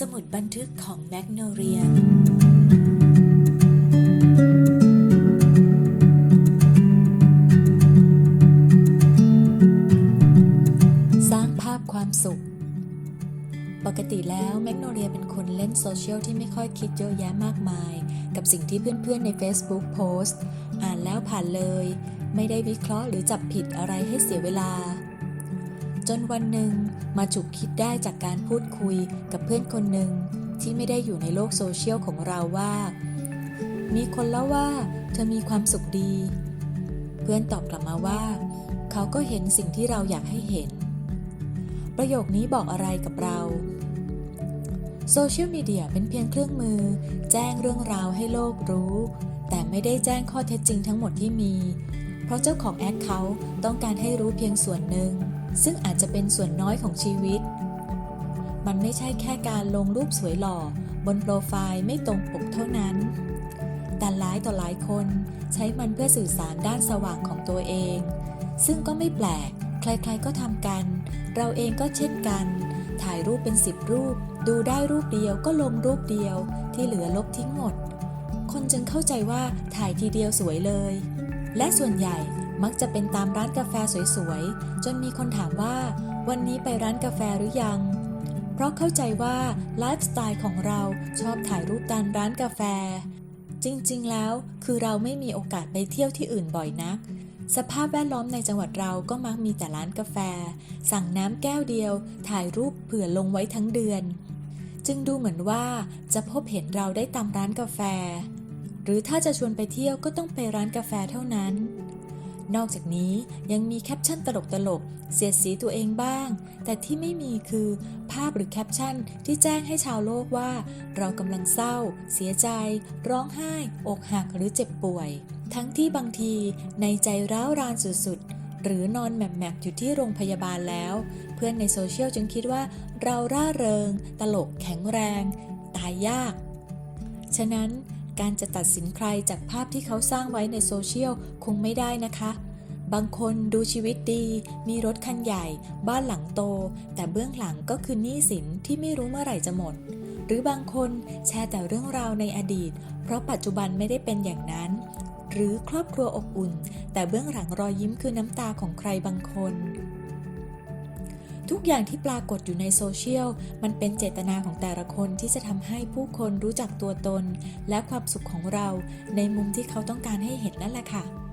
สมุดบันทึกของแมกโนเรียสร้างภาพความสุข ปกติแล้วแมกโนเลียเป็นคนเล่นโซเชียลที่ไม่ค่อยคิดเยอะแยะมากมาย กับสิ่งที่เพื่อนๆใน Facebook โพสต์ อ่านแล้วผ่านเลย ไม่ได้วิเคราะห์หรือจับผิดอะไรให้เสียเวลา จนวันหนึ่งมาฉุกคิดได้จากการพูดคุยกับเพื่อนคนหนึ่งที่ไม่ได้อยู่ในโลกโซเชียลของเราว่า มีคนเล่าว่า เธอมีความสุขดี เพื่อนตอบกลับมาว่า เขาก็เห็นสิ่งที่เราอยากให้เห็น ประโยคนี้บอกอะไรกับเราโซเชียลมีเดียเป็นเพียงเครื่องมือ แจ้งเรื่องราวให้โลกรู้ แต่ไม่ได้แจ้งข้อเท็จจริงทั้งหมดที่มี เพราะเจ้าของแอคเคาต้องการให้รู้เพียงส่วนหนึ่ง ซึ่งอาจจะเป็นส่วนน้อยของชีวิต มันไม่ใช่แค่การลงรูปสวยหล่อบนโปรไฟล์ไม่ตรงปกเท่านั้น แต่หลายต่อหลายคนใช้มันเพื่อสื่อสารด้านสว่างของตัวเอง ซึ่งก็ไม่แปลก ใครๆก็ทำกัน เราเองก็เช่นกัน ถ่ายรูปเป็นสิบรูป ดูได้รูปเดียวก็ลงรูปเดียว ที่เหลือลบทิ้งหมด คนจึงเข้าใจว่าถ่ายทีเดียวสวยเลย และส่วนใหญ่ มักจะเป็นตามร้านกาแฟสวยๆ จนมีคนถามว่า วันนี้ไปร้านกาแฟหรือยัง เพราะเข้าใจว่าไลฟ์สไตล์ของเราชอบถ่ายรูปตามร้านกาแฟ จริงๆ แล้วคือเราไม่มีโอกาสไปเที่ยวที่อื่นบ่อยนัก สภาพแวดล้อมในจังหวัดเราก็มักมีแต่ร้านกาแฟ สั่งน้ำแก้วเดียว ถ่ายรูปเผื่อลงไว้ทั้งเดือน จึงดูเหมือนว่าจะพบเห็นเราได้ตามร้านกาแฟ หรือถ้าจะชวนไปเที่ยวก็ต้องไปร้านกาแฟเท่านั้น นอกจากนี้ยังมีแคปชั่นตลกๆ เสียดสีตัวเองบ้าง แต่ที่ไม่มีคือภาพหรือแคปชั่นที่แจ้งให้ชาวโลกว่า เรากำลังเศร้า เสียใจ ร้องไห้ อกหักหรือเจ็บป่วย ทั้งที่บางทีในใจร้าวรานสุดๆ หรือนอนแมบๆอยู่ที่โรงพยาบาลแล้ว เพื่อนในโซเชียลจึงคิดว่า เราร่าเริง ตลกแข็งแรง ตายยาก ฉะนั้น การจะตัดสินใครจากภาพที่เขาสร้างไว้ในโซเชียลคงไม่ได้นะคะ บางคนดูชีวิตดี มีรถคันใหญ่ บ้านหลังโต แต่เบื้องหลังก็คือหนี้สินที่ไม่รู้เมื่อไหร่จะหมด หรือบางคนแชร์แต่เรื่องราวในอดีต เพราะปัจจุบันไม่ได้เป็นอย่างนั้น หรือครอบครัวอบอุ่น แต่เบื้องหลังรอยยิ้มคือน้ำตาของใครบางคน ทุกอย่างที่ปรากฏอยู่ในโซเชียลมันเป็นเจตนาของแต่ละคนที่จะทำให้ผู้คนรู้จักตัวตน และความสุขของเราในมุมที่เขาต้องการให้เห็นนั่นแหละค่ะ